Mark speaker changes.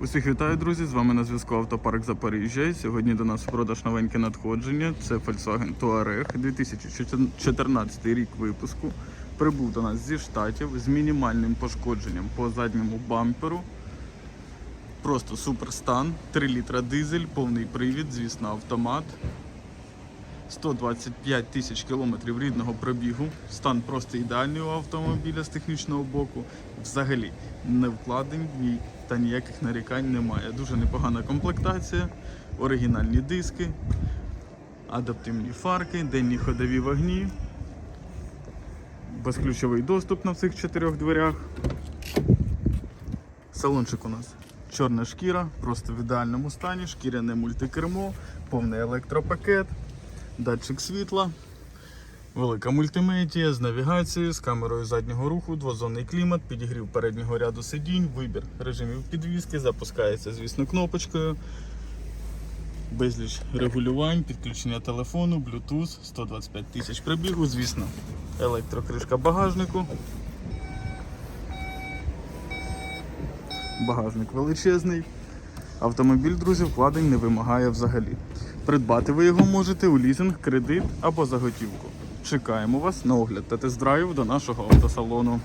Speaker 1: Усіх вітаю, друзі! З вами на зв'язку Автопарк Запоріжжя. Сьогодні до нас в продаж новеньке надходження. Це Volkswagen Touareg 2014 рік випуску. Прибув до нас зі штатів з мінімальним пошкодженням по задньому бамперу. Просто супер стан. 3 літра дизель, повний привід, звісно, автомат. 125 тисяч кілометрів рідного пробігу. Стан просто ідеальний у автомобіля з технічного боку. Взагалі не вкладень та ніяких нарікань немає. Дуже непогана комплектація, оригінальні диски, адаптивні фарки, денні ходові вогні, безключовий доступ на всіх чотирьох дверях. Салончик у нас чорна шкіра, просто в ідеальному стані, шкіряне мультикермо, повний електропакет датчик світла, велика мультимедія з навігацією, з камерою заднього руху, двозонний клімат, підігрів переднього ряду сидінь, вибір режимів підвіски, запускається, звісно, кнопочкою. Безліч регулювань, підключення телефону, Bluetooth, 125 тисяч пробігу, звісно, електрокришка багажнику. Багажник величезний. Автомобіль, друзі, вкладень не вимагає взагалі. Придбати ви його можете у лізинг, кредит або за готівку. Чекаємо вас на огляд та тест-драйв до нашого автосалону.